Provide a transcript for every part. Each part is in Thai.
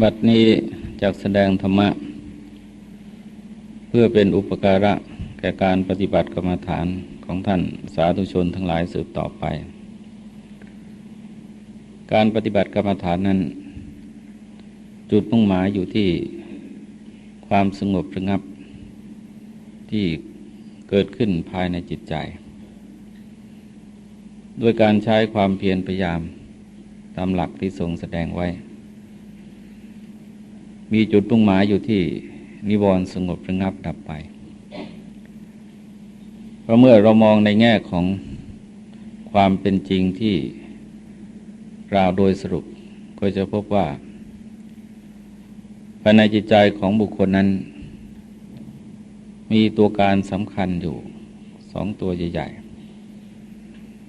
บัดนี้จากแสดงธรรมะ เพื่อเป็นอุปการะแก่การปฏิบัติกรรมฐานของท่านสาธุชนทั้งหลายสืบต่อไป การปฏิบัติกรรมฐานนั้น จุดมุ่งหมายอยู่ที่ความสงบระงับที่เกิดขึ้นภายในจิตใจ ด้วยการใช้ความเพียรพยายามตามหลักที่ทรงแสดงไว้ มีจุดมุ่งหมายอยู่ที่นิวรณ์สงบระงับดับไป เพราะเมื่อเรามองในแง่ของความเป็นจริงที่กล่าวโดยสรุป ก็จะพบว่าภายในจิตใจของบุคคลนั้น มีตัวการสำคัญอยู่สองตัวใหญ่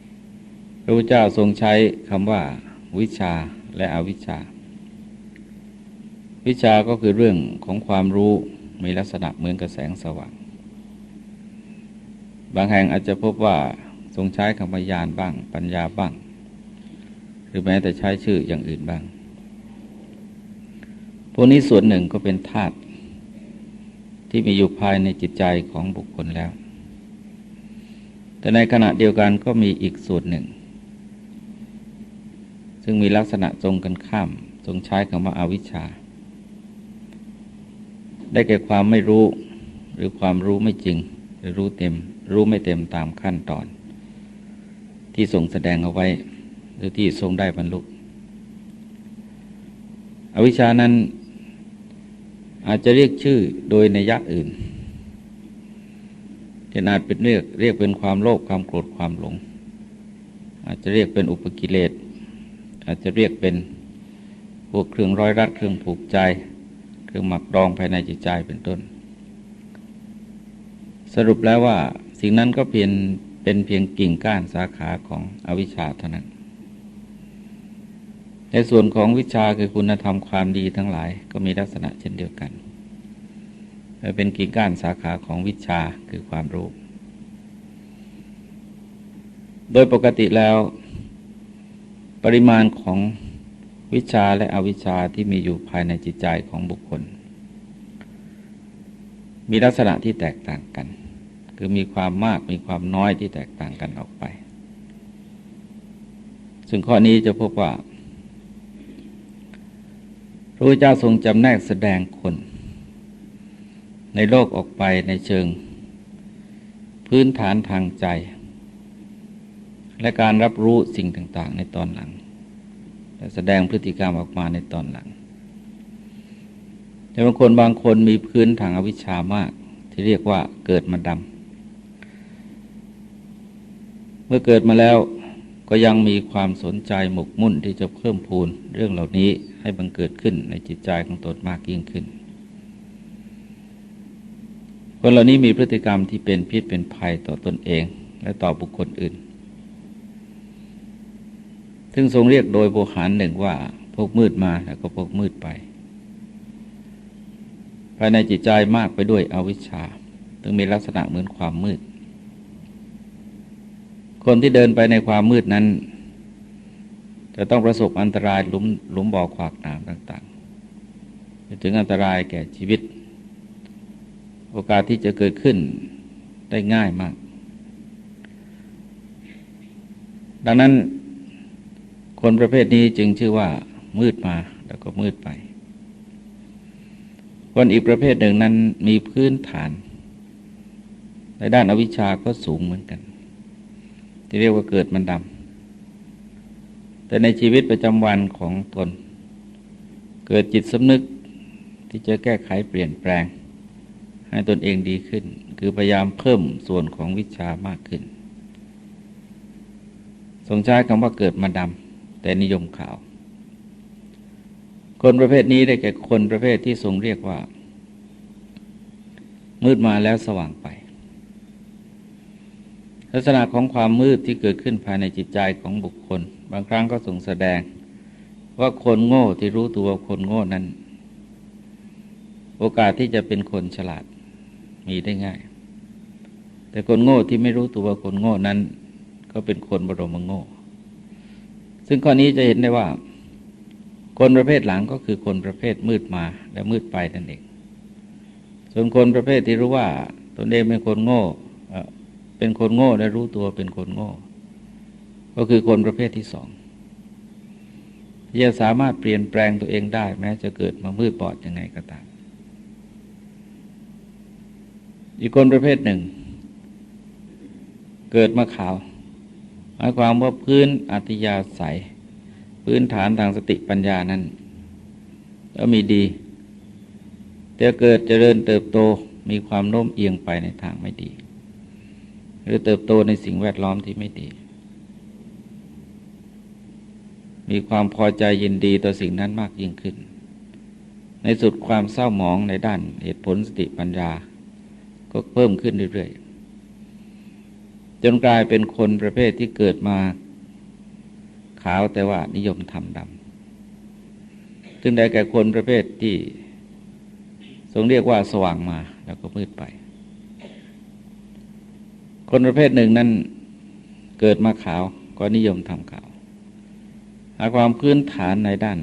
ๆพระพุทธเจ้าทรงใช้คำว่า วิชาและอวิชชา วิชาก็คือเรื่องของความรู้มีลักษณะเหมือนกับแสงสว่าง บางแห่งอาจจะพบว่าทรงใช้คำพยานบ้าง ปัญญาบ้าง หรือแม้แต่ใช้ชื่ออย่างอื่นบ้าง พวกนี้ส่วนหนึ่งก็เป็นธาตุที่มีอยู่ภายในจิตใจของบุคคลแล้ว แต่ในขณะเดียวกันก็มีอีกส่วนหนึ่ง ซึ่งมีลักษณะตรงกันข้ามทรงใช้คำว่าอาวิชชา ได้แก่ความไม่รู้ หรือความรู้ไม่จริง หรือรู้เต็ม รู้ไม่เต็มตามขั้นตอน ที่ทรงแสดงเอาไว้ หรือที่ทรงได้บรรลุอวิชานั้นอาจจะเรียกชื่อโดยในยักษ์อื่นจะอาจเป็นเรียกเรียกเป็นความโลภความโกรธความหลง อาจจะเรียกเป็นอุปกิเลสอาจจะเรียกเป็นพวกเครื่องร้อยรัดเครื่องผูกใจ รืองหมักดองภายในจิตใจเป็นต้น สรุปแล้วว่าสิ่งนั้นก็เพียงเป็นเพียงกิ่งก้านสาขาของอวิชชาเท่านั้น ในส่วนของวิชาคือคุณธรรมความดีทั้งหลายก็มีลักษณะเช่นเดียวกัน เป็นกิ่งก้านสาขาของวิชาคือความรู้ โดยปกติแล้ว ปริมาณของ วิชาและอวิชาที่มีอยู่ภายในจิตใจของบุคคล มีลักษณะที่แตกต่างกัน คือมีความมากมีความน้อยที่แตกต่างกันออกไป ซึ่งข้อนี้จะพบว่าพระพุทธเจ้าทรงจำแนกแสดงคน ในโลกออกไปในเชิง พื้นฐานทางใจ และการรับรู้สิ่งต่าง ๆ ในตอนหลัง แสดงพฤติกรรมออกมาในตอนหลัง แต่บางคนบางคนมีพื้นทางอวิชชามาก ที่เรียกว่าเกิดมาดำเมื่อเกิดมาแล้วก็ยังมีความสนใจหมกมุ่นที่จะเพิ่มพูนเรื่องเหล่านี้ให้บังเกิดขึ้นในจิตใจของตนมากยิ่งขึ้น คนเหล่านี้มีพฤติกรรมที่เป็นพิษเป็นภัยต่อตนเองและต่อบุคคลอื่น ซึ่งทรงเรียกโดยโบหารหนึ่งว่าพกมืดมาแล้วก็พกมืดไป ภายในจิตใจมากไปด้วยอวิชชาซึ่งมีลักษณะเหมือนความมืด คนที่เดินไปในความมืดนั้น จะต้องประสบอันตรายหลุมหลุมบ่อขวากน้ำต่างๆถึงอันตรายแก่ชีวิต โอกาสที่จะเกิดขึ้นได้ง่ายมาก ดังนั้น คนประเภทนี้จึงชื่อว่า มืดมาแล้วก็มืดไป คนอีกประเภทหนึ่งนั้นมีพื้นฐาน ในด้านอวิชชาก็สูงเหมือนกัน ที่เรียกว่าเกิดมันดำแต่ในชีวิตประจำวันของตน เกิดจิตสำนึกที่จะแก้ไขเปลี่ยนแปลง ให้ตนเองดีขึ้น คือพยายามเพิ่มส่วนของวิชามากขึ้นทรงใช้คำว่าเกิดมาดำ แต่นิยมข่าว คนประเภทนี้ได้แก่คนประเภทที่ทรงเรียกว่า มืดมาแล้วสว่างไป ลักษณะของความมืดที่เกิดขึ้นภายในจิตใจของบุคคล บางครั้งก็ทรงแสดงว่าคนโง่ที่รู้ตัวคนโง่นั้น โอกาสที่จะเป็นคนฉลาดมีได้ง่าย แต่คนโง่ที่ไม่รู้ตัวคนโง่นั้น ก็เป็นคนบรมโง่ ซึ่งข้อนี้จะเห็นได้ว่า คนประเภทหลังก็คือคนประเภทมืดมาและมืดไปนั่นเอง ส่วนคนประเภทที่รู้ว่าตนเองเป็นคนโง่เป็นคนโง่และรู้ตัวเป็นคนโง่ ก็คือคนประเภทที่สองจะสามารถเปลี่ยนแปลงตัวเองได้ แม้จะเกิดมามืดบอดยังไงก็ตาม อีกคนประเภทหนึ่ง เกิดมาขาว มายความว่าพื้นอัตยาศัย พื้นฐานทางสติปัญญานั้น ก็มีดี แต่เกิดเจริญเติบโตมีความโน้มเอียงไปในทางไม่ดี หรือเติบโตในสิ่งแวดล้อมที่ไม่ดี มีความพอใจยินดีต่อสิ่งนั้นมากยิ่งขึ้น ในสุดความเศร้าหมองในด้านเหตุผลสติปัญญา ก็เพิ่มขึ้นเรื่อยๆ จนกลายเป็นคนประเภทที่เกิดมา ขาวแต่ว่านิยมทำดำซึ่งได้แก่คนประเภทที่ทรงเรียกว่าสว่างมาแล้วก็มืดไป คนประเภทหนึ่งนั้นเกิดมาขาวก็นิยมทำขาว หาความพื้นฐานในด้าน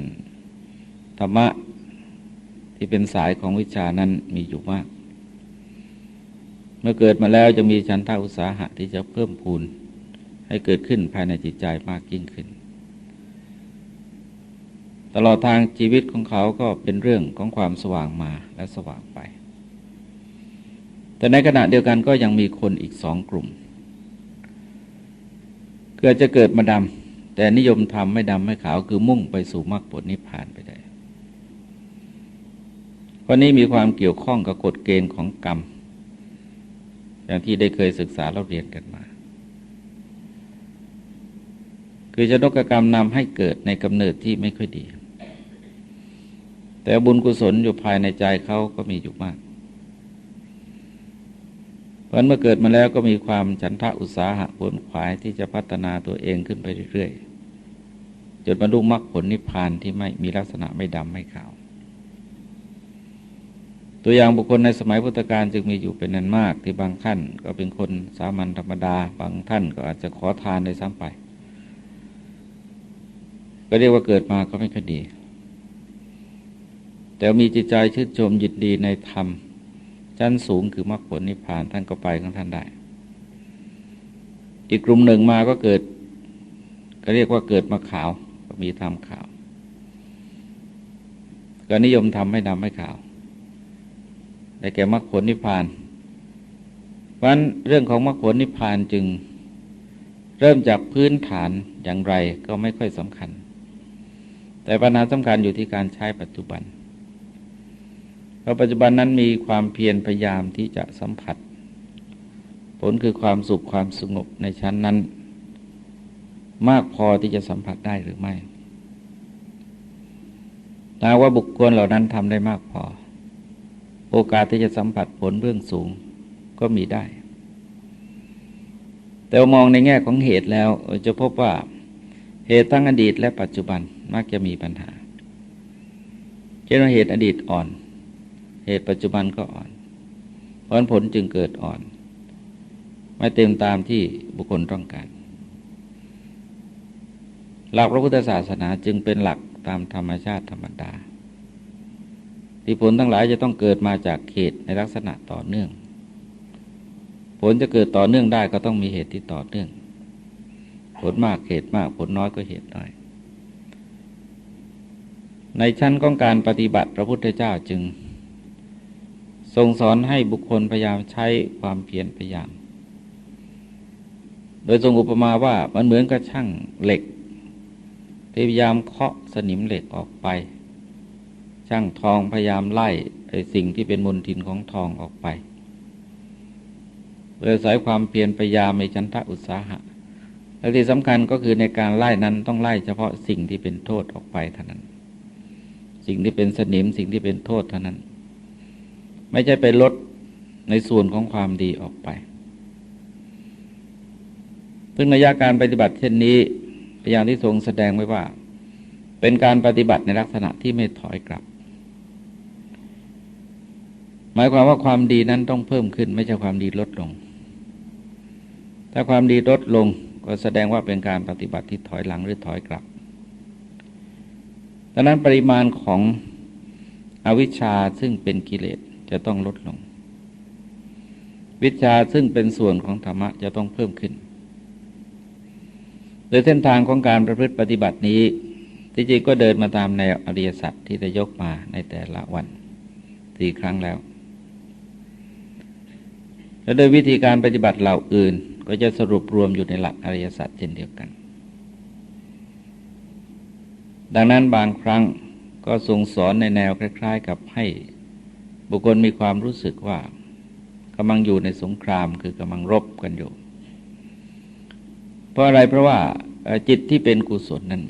ธรรมะที่เป็นสายของวิชานั้นมีอยู่มาก เมื่อเกิดมาแล้วจะมีชันทาอุตสาหะที่จะเพิ่มพูนให้เกิดขึ้นภายในจิตใจมากยิ่งขึ้น ตลอดทางชีวิตของเขาก็เป็นเรื่องของความสว่างมาและสว่างไป แต่ในขณะเดียวกันก็ยังมีคนอีกสองกลุ่ม เกิดจะเกิดมาดำแต่นิยมทำไม่ดำไม่ขาวคือมุ่งไปสู่มรรคผลนิพพานไปได้คนนี้มีความเกี่ยวข้องกับกฎเกณฑ์ของกรรม อย่างที่ได้เคยศึกษาเราเรียนกันมา คือจะนกกรรมนำให้เกิดในกำเนิดที่ไม่ค่อยดี แต่บุญกุศลอยู่ภายในใจเขาก็มีอยู่มากเพราะเมื่อเกิดมาแล้วก็มีความฉันทะอุตสาหะผลขวายที่จะพัฒนาตัวเองขึ้นไปเรื่อยๆจนบรรลุมรรคผลนิพพานที่ไม่มีลักษณะไม่ดำไม่ขาว ตัวอย่างบุคคลในสมัยพุทธกาลจึงมีอยู่เป็นนันมาก ที่บางท่านก็เป็นคนสามัญธรรมดา บางท่านก็อาจจะขอทานในซ้ำไป ก็เรียกว่าเกิดมาก็ไม่ค่อยดี แต่มีจิตใจชื่นชมยินดีในธรรมชั้นสูงคือมรรคผลนิพพานท่านก็ไปของท่านได้ อีกกลุ่มหนึ่งมาก็เกิด ก็เรียกว่าเกิดมาขาวก็มีธรรมขาว ก็นิยมทำไม่ดำไม่ขาว ได้แก่มรรคผลนิพพานเพราะนั้นเรื่องของมรรคผลนิพพานจึงเริ่มจากพื้นฐานอย่างไรก็ไม่ค่อยสำคัญ แต่ปัญหาสำคัญอยู่ที่การใช้ปัจจุบัน เพราะปัจจุบันนั้นมีความเพียรพยายามที่จะสัมผัส ผลคือความสุขความสงบในชั้นนั้น มากพอที่จะสัมผัสได้หรือไม่ถ้าว่าบุคคลเหล่านั้นทำได้มากพอ โอกาสที่จะสัมผัสผลเบื้องสูงก็มีได้ แต่มองในแง่ของเหตุแล้วจะพบว่าเหตุทั้งอดีตและปัจจุบันมักจะมีปัญหาเช่นว่าเหตุอดีตอ่อน เหตุปัจจุบันก็อ่อนผลผลจึงเกิดอ่อน ไม่เต็มตามที่บุคคลต้องการ หลักพระพุทธศาสนาจึงเป็นหลักตามธรรมชาติธรรมดา ที่ผลทั้งหลายจะต้องเกิดมาจากเหตุในลักษณะต่อเนื่อง ผลจะเกิดต่อเนื่องได้ก็ต้องมีเหตุที่ต่อเนื่อง ผลมากเหตุมากผลน้อยก็เหตุน้อย ในชั้นของการปฏิบัติพระพุทธเจ้าจึง ทรงสอนให้บุคคลพยายามใช้ความเพียรพยายาม โดยทรงอุปมาว่ามันเหมือนกับช่างเหล็กพยายามเคาะสนิมเหล็กออกไป ช่างทองพยายามไล่ไอ้สิ่งที่เป็นมลทินของทองออกไปโดยสายความเพียรพยายามในชันทะอุตสาหะและที่สำคัญก็คือในการไล่นั้นต้องไล่เฉพาะสิ่งที่เป็นโทษออกไปเท่านั้น สิ่งที่เป็นสนิมสิ่งที่เป็นโทษเท่านั้น ไม่ใช่ไปลดในส่วนของความดีออกไปซึ่งระยะการปฏิบัติเช่นนี้พยานที่ทรงแสดงไว้ว่า เป็นการปฏิบัติในลักษณะที่ไม่ถอยกลับ หมายความว่าความดีนั้นต้องเพิ่มขึ้น ไม่ใช่ความดีลดลง ถ้าความดีลดลงก็แสดงว่าเป็นการปฏิบัติที่ถอยหลังหรือถอยกลับ ดังนั้นปริมาณของอวิชชาซึ่งเป็นกิเลสจะต้องลดลง วิชาซึ่งเป็นส่วนของธรรมะจะต้องเพิ่มขึ้น โดยเส้นทางของการประพฤติปฏิบัตินี้ที่จริงก็เดินมาตามแนวอริยสัจที่ได้ยกมาในแต่ละวันสี่ครั้งแล้ว และโดยวิธีการปฏิบัติเหล่าอื่น ก็จะสรุปรวมอยู่ในหลักอริยสัจเช่นเดียวกัน ดังนั้นบางครั้งก็ทรงสอนในแนวคล้าย ๆ กับให้บุคคลมีความรู้สึกว่ากำลังอยู่ในสงครามคือกำลังรบกันอยู่ เพราะอะไรเพราะว่าจิตที่เป็นกุศลนั้น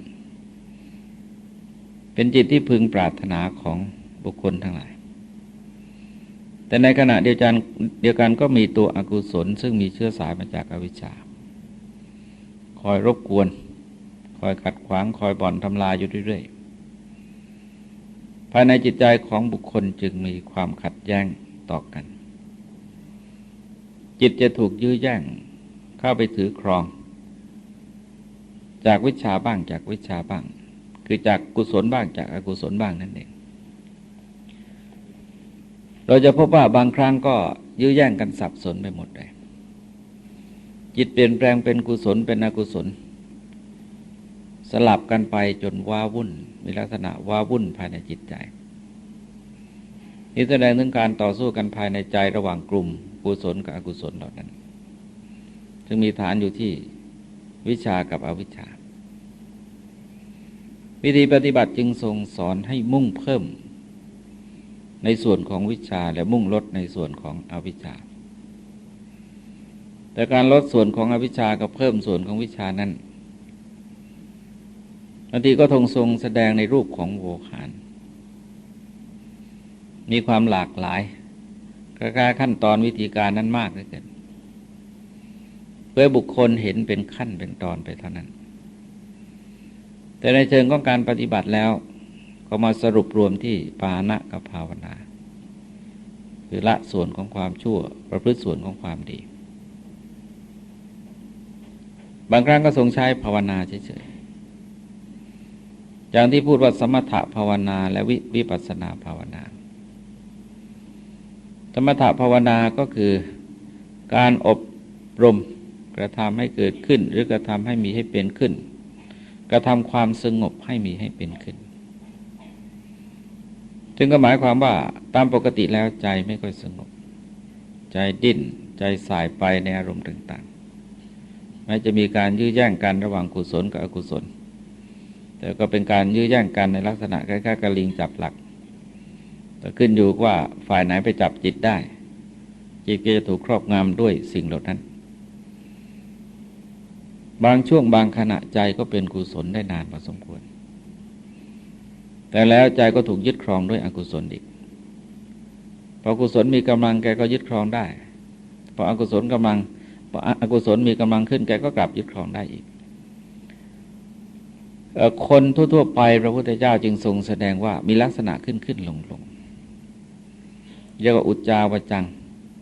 เป็นจิตที่พึงปรารถนาของบุคคลทั้งหลาย แต่ในขณะเดียวกันเดียวกันก็มีตัวอกุศล ซึ่งมีเชื้อสายมาจากอวิชชา คอยรบกวน คอยขัดขวางคอยบ่อนทำลายอยู่เรื่อยๆภายในจิตใจของบุคคลจึงมีความขัดแย้งต่อกัน จิตจะถูกยื้อแย่งเข้าไปถือครอง จากวิชาบ้างจากวิชาบ้าง คือจากกุศลบ้างจากอกุศลบ้างนั่นเอง เราจะพบว่าบางครั้งก็ยื้อแย่งกันสับสนไปหมดเลยจิตเปลี่ยนแปลงเป็นกุศลเป็นอกุศล สลับกันไปจนว้าวุ่น มีลักษณะว้าวุ่นภายในจิตใจนี่แสดงถึงการต่อสู้กันภายในใจระหว่างกลุ่มกุศลกับอกุศลเหล่านั้นจึงมีฐานอยู่ที่วิชากับอวิชชา วิธีปฏิบัติจึงทรงสอนให้มุ่งเพิ่ม ในส่วนของวิชาและมุ่งลดในส่วนของอวิชชา แต่การลดส่วนของอวิชชากับเพิ่มส่วนของวิชานั้นบางทีก็ทงทรงแสดงในรูปของโวหาร มีความหลากหลายกระาขั้นตอนวิธีการนั้นมากเหลือเกินเพื่อบุคคลเห็นเป็นขั้นเป็นตอนไปเท่านั้น แต่ในเชิงของการปฏิบัติแล้ว ก็มาสรุปรวมที่ปานะกับภาวนาคือละส่วนของความชั่ว ประพฤติส่วนของความดี บางครั้งก็ทรงใช้ภาวนาเฉยอย่างที่พูดว่าสมถะภาวนาและวิวปัสนาภาวนา สมถะภาวนาก็คือการอบรมกระทำให้เกิดขึ้น หรือกระทำให้มีให้เป็นขึ้น กระทำความสงบให้มีให้เป็นขึ้น จึงก็หมายความว่าตามปกติแล้วใจไม่ค่อยสงบ ใจดิ้น ใจสายไปในอารมณ์ต่างๆไม่จะมีการยื้อแย่งกันระหว่างกุศลกับอกุศล แต่ก็เป็นการยื้อแย่งกันในลักษณะคล้ายๆกระลิงจับหลักแต่ขึ้นอยู่ว่าฝ่ายไหนไปจับจิตได้ จิตก็จะถูกครอบงำด้วยสิ่งเหล่านั้น บางช่วงบางขณะใจก็เป็นกุศลได้นานพอสมควร แต่แล้วใจก็ถูกยึดครองด้วยอกุศลอีกพอกุศลมีกำลังแกก็ยึดครองได้พออกุศลกำลังพออกุศลมีกำลังขึ้นแกก็กลับยึดครองได้อีกคนทั่วๆไปพระพุทธเจ้าจึงทรงแสดงว่ามีลักษณะขึ้นขึ้นลงลงเรียกว่าอุจจาวจัง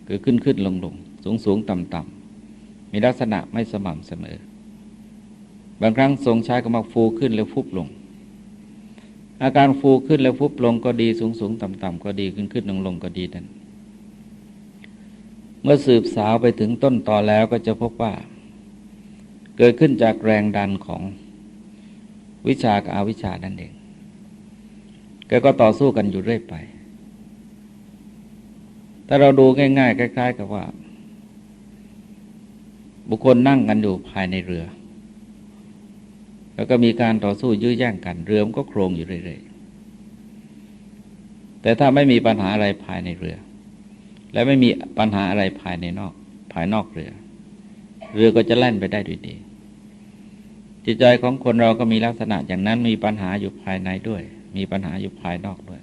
คือขึ้นขึ้นลงลงสูงสูงต่ำต่ำมีลักษณะไม่สม่ำเสมอ บางครั้งทรงใช้กำมักฟูขึ้นแล้วฟุบลง อาการฟูขึ้นแล้วฟุบลงก็ดีสูงสูงต่ำต่ำก็ดีขึ้นขึ้นลงลงก็ดีนั่นเมื่อสืบสาวไปถึงต้นต่อแล้วก็จะพบว่า เกิดขึ้นจากแรงดันของวิชากับอวิชานั่นเองแกก็ต่อสู้กันอยู่เรื่อยไปถ้าเราดูง่ายๆคล้ายๆ กับว่า บุคคลนั่งกันอยู่ภายในเรือ แล้วก็มีการต่อสู้ยื้อแย่งกัน เรือมก็โครงอยู่เรื่อยๆ แต่ถ้าไม่มีปัญหาอะไรภายในเรือ และไม่มีปัญหาอะไรภายในนอก ภายนอกเรือ เรือก็จะแล่นไปได้ด้วยดี จิตใจของคนเราก็มีลักษณะอย่างนั้นมีปัญหาอยู่ภายในด้วย มีปัญหาอยู่ภายนอกด้วย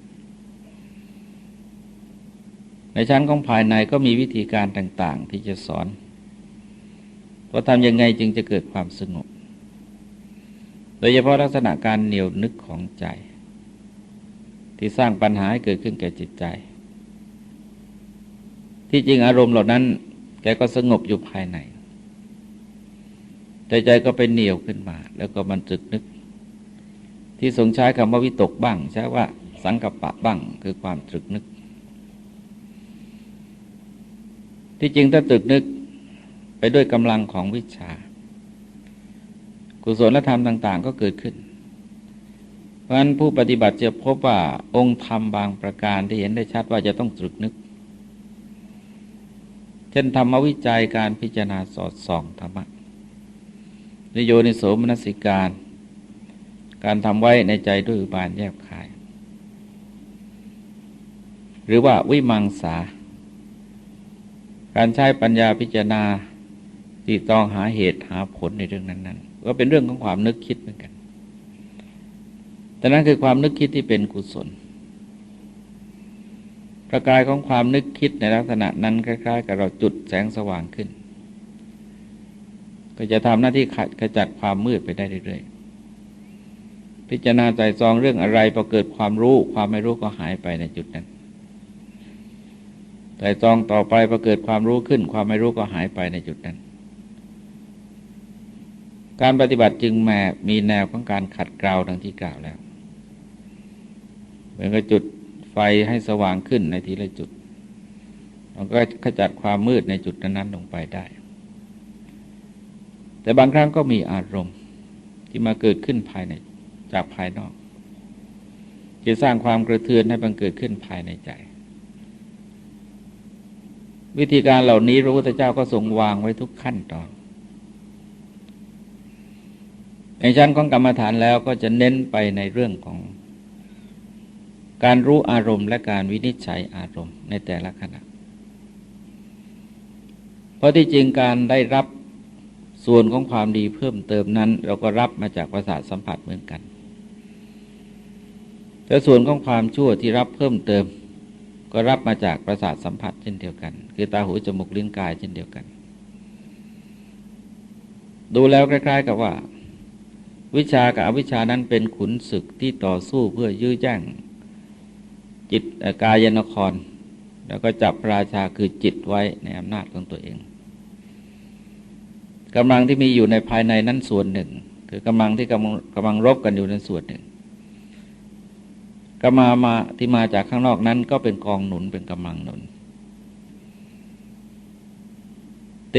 ในชั้นของภายในก็มีวิธีการต่าง ๆ ที่จะสอนว่าทำยังไงจึงจะเกิดความสงบ โดยเฉพาะลักษณะการเหนียวนึกของใจ ที่สร้างปัญหาให้เกิดขึ้นแก่จิตใจ ที่จริงอารมณ์เหล่านั้น แกก็สงบอยู่ภายในแต่ใจก็ไปเหนียวขึ้นมา แล้วก็มันจึกนึก ที่ทรงใช้คำว่าวิตกบ้าง ใช้ว่าสังกัปปะบ้างคือความตรึกนึก ที่จริงถ้าตรึกนึกไปด้วยกำลังของวิชา กุศลธรรมต่าง ๆ ก็เกิดขึ้น เพราะฉะนั้นผู้ปฏิบัติจะพบว่าองค์ธรรมบางประการที่เห็นได้ชัดว่าจะต้องตรึกนึก เช่นธรรมวิจัยการพิจารณาสอดส่องธรรมะนิโยนิโสมนสิการ การทำไว้ในใจด้วยอุบานแยบคาย หรือว่าวิมังสา การใช้ปัญญาพิจารณาที่ต้องหาเหตุหาผลในเรื่องนั้นๆ ก็เป็นเรื่องของความนึกคิดเหมือนกัน แต่นั้นคือความนึกคิดที่เป็นกุศล ประกายของความนึกคิดในลักษณะนั้นคล้ายๆ กับเราจุดแสงสว่างขึ้น ก็จะทำหน้าที่ขจัดความมืดไปได้เรื่อยๆ พิจารณาใจซองเรื่องอะไรพอเกิดความรู้ ความไม่รู้ก็หายไปในจุดนั้นใจซองต่อไปพอเกิดความรู้ขึ้น ความไม่รู้ก็หายไปในจุดนั้น การปฏิบัติจึงแม่มีแนวของการขัดเกลาดังที่กล่าวแล้วเหมือนกับจุดไฟให้สว่างขึ้นในทีละจุดมันก็ขจัดความมืดในจุดนั้นลงไปได้ แต่บางครั้งก็มีอารมณ์ที่มาเกิดขึ้นภายในจากภายนอกที่สร้างความกระเทือนให้บังเกิดขึ้นภายในใจ วิธีการเหล่านี้พระพุทธเจ้าก็ทรงวางไว้ทุกขั้นตอน ในชั้นของกรรมฐานแล้วก็จะเน้นไปในเรื่องของ การรู้อารมณ์และการวินิจฉัยอารมณ์ในแต่ละขณะ เพราะที่จริงการได้รับส่วนของความดีเพิ่มเติมนั้น เราก็รับมาจากประสาทสัมผัสเหมือนกัน แต่ส่วนของความชั่วที่รับเพิ่มเติม ก็รับมาจากประสาทสัมผัสเช่นเดียวกัน คือตาหูจมูกลิ้นกายเช่นเดียวกัน ดูแล้วคล้าย ๆ กับว่า วิชากับอวิชานั้นเป็นขุนศึกที่ต่อสู้เพื่อยื้อแย่งจิตกายนคร แล้วก็จับราชาคือจิตไว้ในอำนาจของตัวเองกำลังที่มีอยู่ในภายในนั้นส่วนหนึ่ง คือกำลังที่กำลังกำลังรบกันอยู่ในส่วนหนึ่งกำมามาที่มาจากข้างนอกนั้นก็เป็นกองหนุนเป็นกำลังหนุน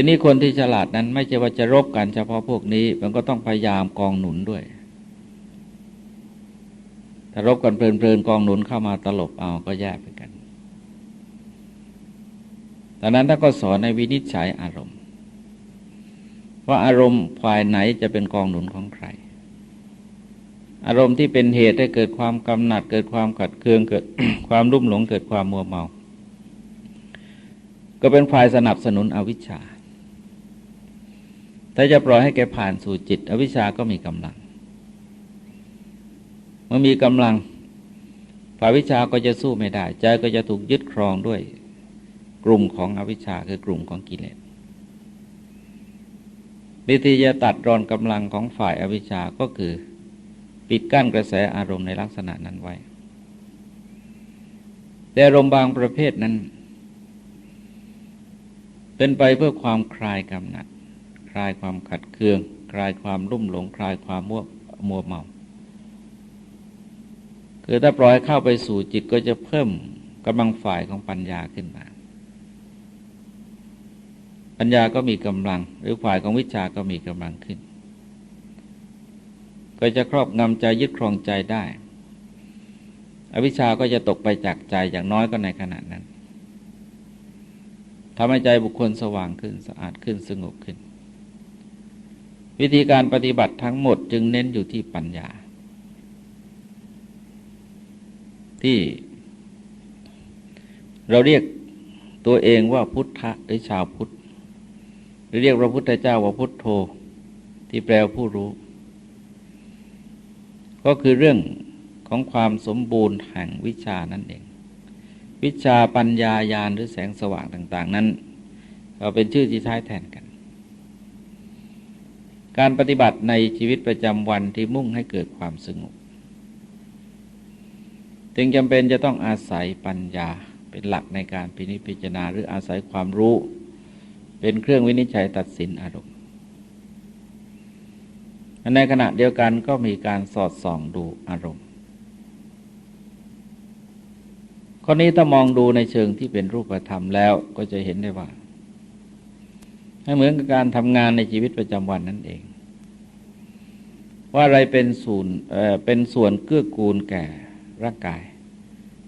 ทีนี้คนที่ฉลาดนั้นไม่ใช่ว่าจะรบกันเฉพาะพวกนี้ มันก็ต้องพยายามกองหนุนด้วย ถ้ารบกันเพลินๆกองหนุนเข้ามาตลบเอาก็แย่ไปกันดังนั้นถ้าก็สอนในวินิจฉัยอารมณ์ ว่าอารมณ์ฝ่ายไหนจะเป็นกองหนุนของใคร อารมณ์ที่เป็นเหตุให้เกิดความกำหนัด เกิดความขัดเคืองเกิดความรุ่มหลงเกิดความมัวเมา ก็เป็นฝ่ายสนับสนุนอวิชชา ถ้าจะปล่อยให้แกผ่านสู่จิต อวิชาก็มีกำลัง เมื่อมีกำลังฝ่ายวิชาก็จะสู้ไม่ได้ ใจก็จะถูกยึดครองด้วยกลุ่มของอวิชชาคือกลุ่มของกิเลสวิธีจะตัดรอนกำลังของฝ่ายอวิชชาก็คือ ปิดกั้นกระแสอารมณ์ในลักษณะนั้นไว้ แต่อารมณ์บางประเภทนั้น เป็นไปเพื่อความคลายกำหนัด ลายความขัดเคือง คลายความรุ่มหลง คลายความมัวมัวเมาคือถ้าปล่อยเข้าไปสู่จิตก็จะเพิ่มกำลังฝ่ายของปัญญาขึ้นมา ปัญญาก็มีกำลัง หรือฝ่ายของวิชาก็มีกำลังขึ้น ก็จะครอบงำใจยึดครองใจได้ อวิชาก็จะตกไปจากใจอย่างน้อยก็ในขณะนั้นทำให้ใจบุคคลสว่างขึ้นสะอาดขึ้นสงบขึ้น วิธีการปฏิบัติทั้งหมดจึงเน้นอยู่ที่ปัญญา ที่เราเรียกตัวเองว่าพุทธะหรือชาวพุทธหรือเรียกพระพุทธเจ้าว่าพุทโธ ที่แปลว่าผู้รู้ ก็คือเรื่องของความสมบูรณ์แห่งวิชานั่นเอง วิชาปัญญายาณหรือแสงสว่างต่าง ๆ นั้นเราเป็นชื่อที่ใช้แทนกัน การปฏิบัติในชีวิตประจำวันที่มุ่งให้เกิดความสงบจึงจำเป็นจะต้องอาศัยปัญญาเป็นหลักในการพินิจพิจารณาหรืออาศัยความรู้ เป็นเครื่องวินิจฉัยตัดสินอารมณ์ในขณะเดียวกันก็มีการสอดส่องดูอารมณ์ข้อนี้ถ้ามองดูในเชิงที่เป็นรูปธรรมแล้วก็จะเห็นได้ว่า ให้เหมือนกับการทำงานในชีวิตประจำวันนั่นเอง ว่าอะไรเป็นส่วนเป็นส่วนเกื้อกูลแก่ร่างกาย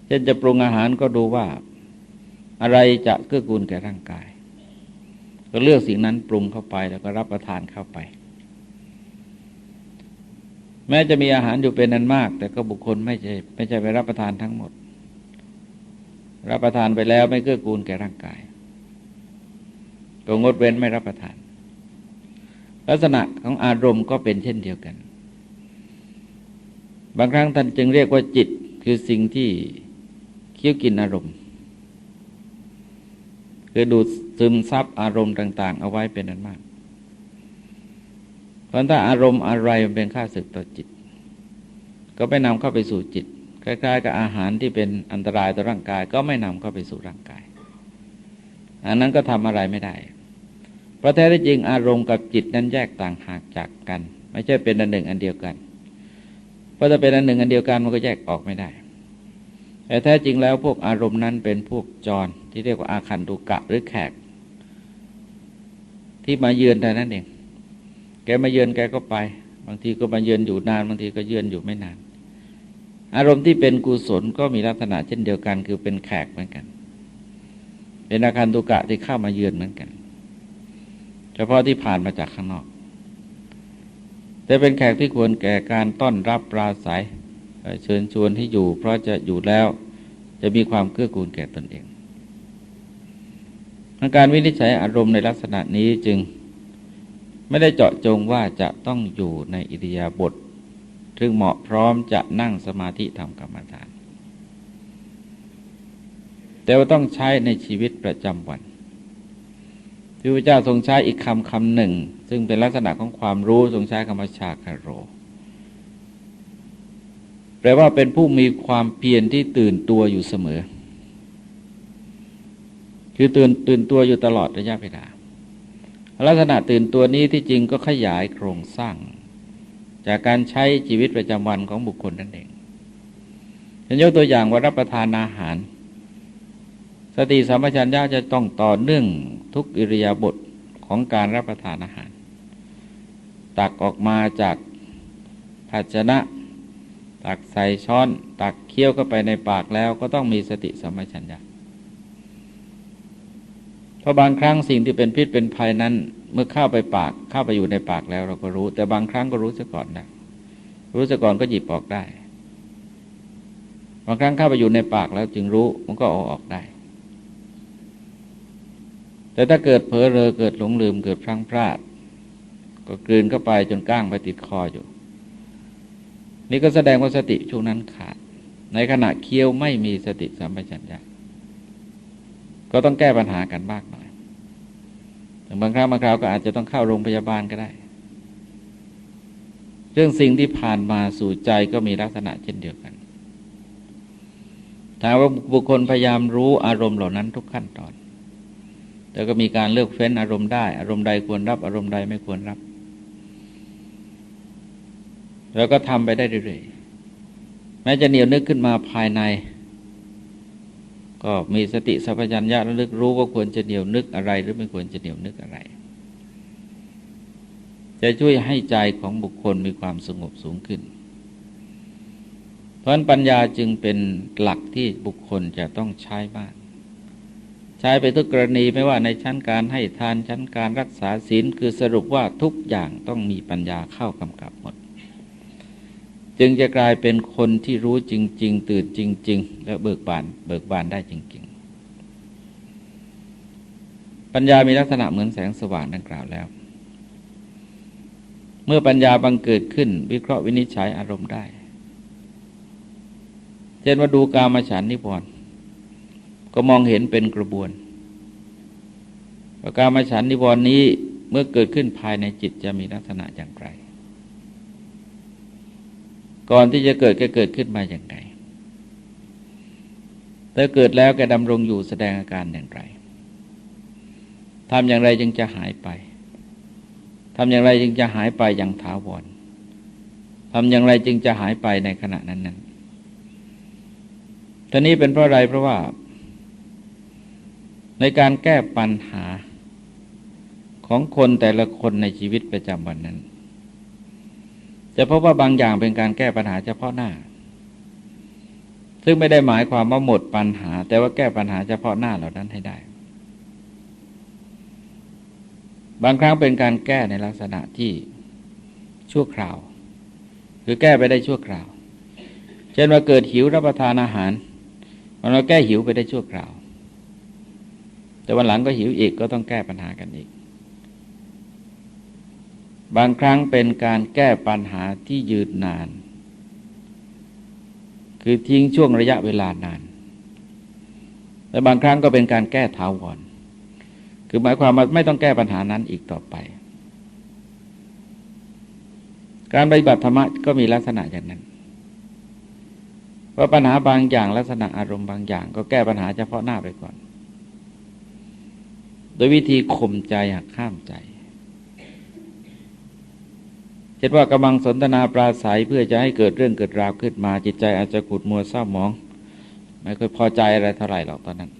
เช่นจะปรุงอาหารก็ดูว่าอะไรจะเกื้อกูลแก่ร่างกาย ก็เลือกสิ่งนั้นปรุงเข้าไปแล้วก็รับประทานเข้าไป แม้จะมีอาหารอยู่เป็นนั้นมาก แต่ก็บุคคลไม่ใช่ไม่ใช่ไปรับประทานทั้งหมด รับประทานไปแล้วไม่เกื้อกูลแก่ร่างกาย ก็งดเว้นไม่รับประทาน ลักษณะของอารมณ์ก็เป็นเช่นเดียวกัน บางครั้งท่านจึงเรียกว่าจิตคือสิ่งที่เคี้ยวกินอารมณ์ คือดูดซึมซับอารมณ์ต่าง ๆ เอาไว้เป็นนั้นมาก เพราะถ้าอารมณ์อะไรมันเป็นค่าศึกต่อจิต ก็ไม่นำเข้าไปสู่จิตคล้ายๆกับอาหารที่เป็นอันตรายต่อร่างกาย ก็ไม่นำเข้าไปสู่ร่างกาย อันนั้นก็ทำอะไรไม่ได้ เพราะแท้ที่จริงอารมณ์กับจิตนั้นแยกต่างหากจากกัน ไม่ใช่เป็นอันหนึ่งอันเดียวกันเราะถ้าเป็นอันหนึ่งอันเดียวกันมันก็แยกออกไม่ได้ แต่แท้จริงแล้วพวกอารมณ์นั้นเป็นพวกจรที่เรียกว่าอาคันตุกะหรือแขก ที่มาเยือนแต่นั้นเอง แกมาเยือนแกก็ไป บางทีก็มาเยือนอยู่นาน บางทีก็เยือนอยู่ไม่นาน อารมณ์ที่เป็นกุศลก็มีลักษณะเช่นเดียวกัน คือเป็นแขกเหมือนกัน เป็นอาคันตุกะที่เข้ามาเยือนเหมือนกัน เฉพาะที่ผ่านมาจากข้างนอก แต่เป็นแขกที่ควรแก่การต้อนรับปราศัยเชิญชวนให้อยู่ เพราะจะอยู่แล้วจะมีความเกื้อกูลแก่ตนเองการวินิจฉัยอารมณ์ในลักษณะนี้จึงไม่ได้เจาะจงว่าจะต้องอยู่ในอิริยาบถซึ่งเหมาะพร้อมจะนั่งสมาธิทำกรรมฐาน แต่ว่าต้องใช้ในชีวิตประจำวัน พระพุทธเจ้าทรงใช้อีกคำคำหนึ่ง ซึ่งเป็นลักษณะของความรู้ทรงใช้คำว่าชาคาโร แปลว่าเป็นผู้มีความเพียรที่ตื่นตัวอยู่เสมอ คือตื่นตื่นตัวอยู่ตลอดระยะเวลาลักษณะตื่นตัวนี้ที่จริงก็ขยายโครงสร้าง จากการใช้ชีวิตประจำวันของบุคคลนั่นเองฉันยกตัวอย่างว่ารับประทานอาหาร สติสัมปชัญญะจะต้องต่อเนื่องทุกอิริยาบถของการรับประทานอาหาร ตักออกมาจากภาชนะ ตักใส่ช้อน ตักเคี้ยวเข้าไปในปากแล้วก็ต้องมีสติสัมปชัญญะเพราะบางครั้งสิ่งที่เป็นพิษเป็นภัยนั้น เมื่อเข้าไปปากเข้าไปอยู่ในปากแล้วเราก็รู้ แต่บางครั้งก็รู้ซะก่อนนะรู้ซะก่อนก็หยิบออกได้ บางครั้งเข้าไปอยู่ในปากแล้วจึงรู้มันก็เอาออกได้ แต่ถ้าเกิดเผลอเรอเกิดหลงลืมเกิดพลั้งพลาด ก็กลืนเข้าไปจนก้างไปติดคออยู่ นี่ก็แสดงว่าสติช่วงนั้นขาด ในขณะเคี้ยวไม่มีสติสัมปชัญญะก็ต้องแก้ปัญหากันมากหน่อยแต่บางครั้งบางคราวก็อาจจะต้องเข้าโรงพยาบาลก็ได้ เรื่องสิ่งที่ผ่านมาสู่ใจก็มีลักษณะเช่นเดียวกันถ้าว่าบุคคลพยายามรู้อารมณ์เหล่านั้นทุกขั้นตอน แต่ก็มีการเลือกเฟ้นอารมณ์ได้ อารมณ์ใดควรรับ อารมณ์ใดไม่ควรรับ แล้วก็ทำไปได้เรื่อยๆแม้จะเหนียวนึกขึ้นมาภายใน ก็มีสติสัพพัญญาระลึกรู้ว่าควรจะเหนียวนึกอะไร หรือไม่ควรจะเหนียวนึกอะไร จะช่วยให้ใจของบุคคลมีความสงบสูงขึ้น เพราะนั้นปัญญาจึงเป็นหลักที่บุคคลจะต้องใช้มาก ใช้ไปทุกกรณีไม่ว่าในชั้นการให้ทานชั้นการรักษาศีลคือสรุปว่าทุกอย่างต้องมีปัญญาเข้ากำกับหมด จึงจะกลายเป็นคนที่รู้จริง ๆ ตื่นจริง ๆ และเบิกบานเบิกบานได้จริง ๆ ปัญญามีลักษณะเหมือนแสงสว่างดังกล่าวแล้ว เมื่อปัญญาบังเกิดขึ้น วิเคราะห์วินิจฉัยอารมณ์ได้เช่นว่าดูกามาฉันนิพนธ ก็มองเห็นเป็นกระบวนประการมาฉันนิวรณ์นี้เมื่อเกิดขึ้นภายในจิตจะมีลักษณะอย่างไร ก่อนที่จะเกิดก็เกิดขึ้นมาอย่างไรถ้าเกิดแล้วแกดำรงอยู่แสดงอาการอย่างไรทำอย่างไรจึงจะหายไปทำอย่างไรจึงจะหายไปอย่างถาวรทำอย่างไรจึงจะหายไปในขณะนั้นนั้นท่านี้เป็นเพราะอะไรเพราะว่า ในการแก้ปัญหาของคนแต่ละคนในชีวิตประจำวันนั้น จะพบว่าบางอย่างเป็นการแก้ปัญหาเฉพาะหน้า ซึ่งไม่ได้หมายความว่าหมดปัญหา แต่ว่าแก้ปัญหาเฉพาะหน้าเหล่านั้นให้ได้ บางครั้งเป็นการแก้ในลักษณะที่ชั่วคราว คือแก้ไปได้ชั่วคราว เช่นว่าเกิดหิวรับประทานอาหารมันเราแก้หิวไปได้ชั่วคราว แต่วันหลังก็หิวอีกก็ต้องแก้ปัญหากันอีก บางครั้งเป็นการแก้ปัญหาที่ยืนนาน คือทิ้งช่วงระยะเวลานาน และบางครั้งก็เป็นการแก้ทาวรคือหมายความว่าไม่ต้องแก้ปัญหานั้นอีกต่อไป การปฏิบัติธรรมก็มีลักษณะอย่างนั้นว่าปัญหาบางอย่างลักษณะอารมณ์บางอย่าง ก็แก้ปัญหาเฉพาะหน้าไปก่อน ดยวิธีข่มใจหักข้ามใจเช่นว่ากำลังสนทนาปราศัยเพื่อจะให้เกิดเรื่องเกิดราวขึ้นมา จิตใจอาจจะขุดมัวเศร้าหมอง ไม่ค่อยพอใจอะไรเท่าไหร่หรอกตอนนั้น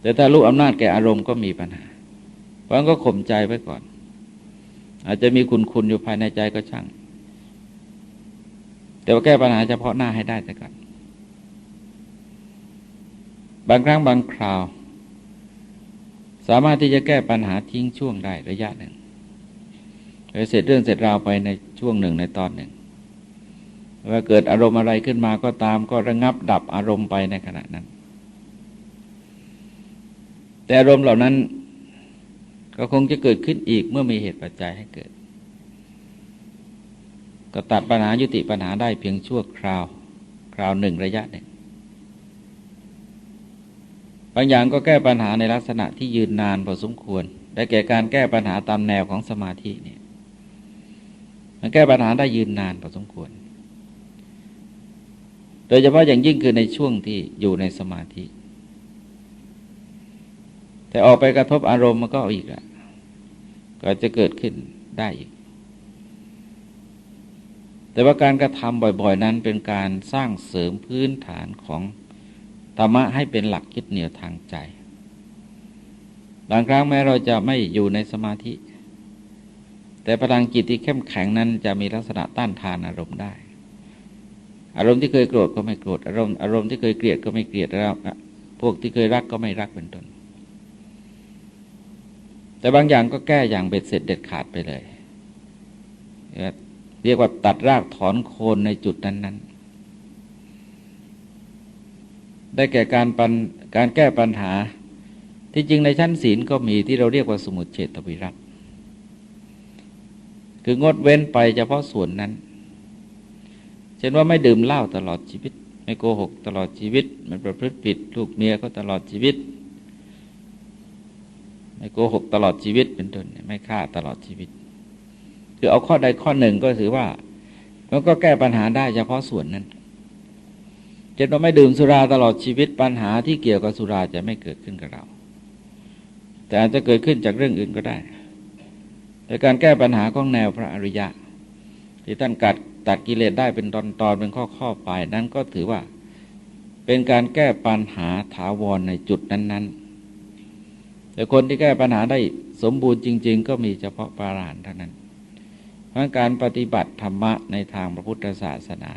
แต่ถ้ารู้อำนาจแก่อารมณ์ก็มีปัญหาเพราะงั้นก็ข่มใจไว้ก่อน อาจจะมีคุณคุณอยู่ภายในใจก็ช่าง แต่ว่าแก้ปัญหาเฉพาะหน้าให้ได้แต่ก่อนบางครั้งบางคราว สามารถที่จะแก้ปัญหาทิ้งช่วงได้ระยะหนึ่งเสร็จเรื่องเสร็จราวไปในช่วงหนึ่งในตอนหนึ่งว่าเกิดอารมณ์อะไรขึ้นมาก็ตามก็ระงับดับอารมณ์ไปในขณะนั้น แต่อารมณ์เหล่านั้นก็คงจะเกิดขึ้นอีกเมื่อมีเหตุปัจจัยให้เกิด ก็ตัดปัญหายุติปัญหาได้เพียงชั่วคราว คราวหนึ่งระยะหนึ่ง บางอย่างก็แก้ปัญหาในลักษณะที่ยืนนานพอสมควร ได้แก่การแก้ปัญหาตามแนวของสมาธิเนี่ยมันแก้ปัญหาได้ยืนนานพอสมควร โดยเฉพาะอย่างยิ่งคือในช่วงที่อยู่ในสมาธิ แต่ออกไปกระทบอารมณ์มันก็อีกอะก็จะเกิดขึ้นได้อีก แต่ว่าการกระทำบ่อยๆ นั้นเป็นการสร้างเสริมพื้นฐานของ ธรรมะให้เป็นหลักคิดเหนี่ยวทางใจ บางครั้งแม้เราจะไม่อยู่ในสมาธิ แต่พลังจิตที่เข้มแข็งนั้นจะมีลักษณะต้านทานอารมณ์ได้ อารมณ์ที่เคยโกรธก็ไม่โกรธอารมณ์อารมณ์ที่เคยเกลียดก็ไม่เกลียดแล้วพวกที่เคยรักก็ไม่รักเป็นต้นแต่บางอย่างก็แก้อย่างเบ็ดเสร็จเด็ดขาดไปเลย เรียกว่าตัดรากถอนโคนในจุดนั้นๆ ได้แก่การปันการแก้ปัญหา ที่จริงในชั้นศีลก็มีที่เราเรียกว่าสมุดเฉตวิรัตคืองดเว้นไปเฉพาะส่วนนั้น เช่นว่าไม่ดื่มเหล้าตลอดชีวิต ไม่โกหกตลอดชีวิต ไม่ประพฤติผิด ลูกเมียก็ตลอดชีวิต ไม่โกหกตลอดชีวิตเป็นต้นไม่ฆ่าตลอดชีวิต คือเอาข้อใดข้อหนึ่งก็ถือว่ามันก็แก้ปัญหาได้เฉพาะส่วนนั้น จะเราไม่ดื่มสุราตลอดชีวิตปัญหาที่เกี่ยวกับสุราจะไม่เกิดขึ้นกับเรา แต่อาจจะเกิดขึ้นจากเรื่องอื่นก็ได้แต่การแก้ปัญหาของแนวพระอริยะ ที่ท่านกัดตัดกิเลสได้เป็นตอนตอนเป็นข้อข้อไป นั้นก็ถือว่าเป็นการแก้ปัญหาถาวรในจุดนั้น ๆ แต่คนที่แก้ปัญหาได้สมบูรณ์จริง ๆ ก็มีเฉพาะปารานเท่านั้นพราะการปฏิบัติธรรมะในทางพระพุทธศาสนา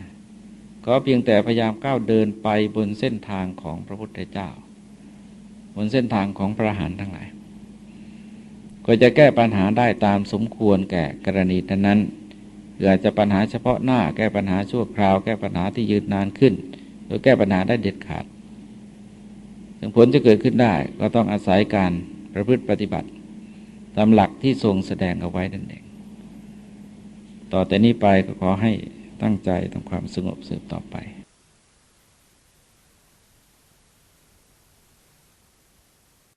ก็เพียงแต่พยายามก้าวเดินไปบนเส้นทางของพระพุทธเจ้า บนเส้นทางของพระหานทั้งหลาย ก็จะแก้ปัญหาได้ตามสมควรแก่กรณีนั้นๆหรืออาจจะปัญหาเฉพาะหน้า แก้ปัญหาชั่วคราว แก้ปัญหาที่ยืนนานขึ้น โดยแก้ปัญหาได้เด็ดขาดถึงผลจะเกิดขึ้นได้ก็ต้องอาศัยการประพฤติปฏิบัติ ตามหลักที่ทรงแสดงเอาไว้นั่นเอง ต่อแต่นี้ไปก็ขอให้ ตั้งใจทำความสงบสืบต่อไป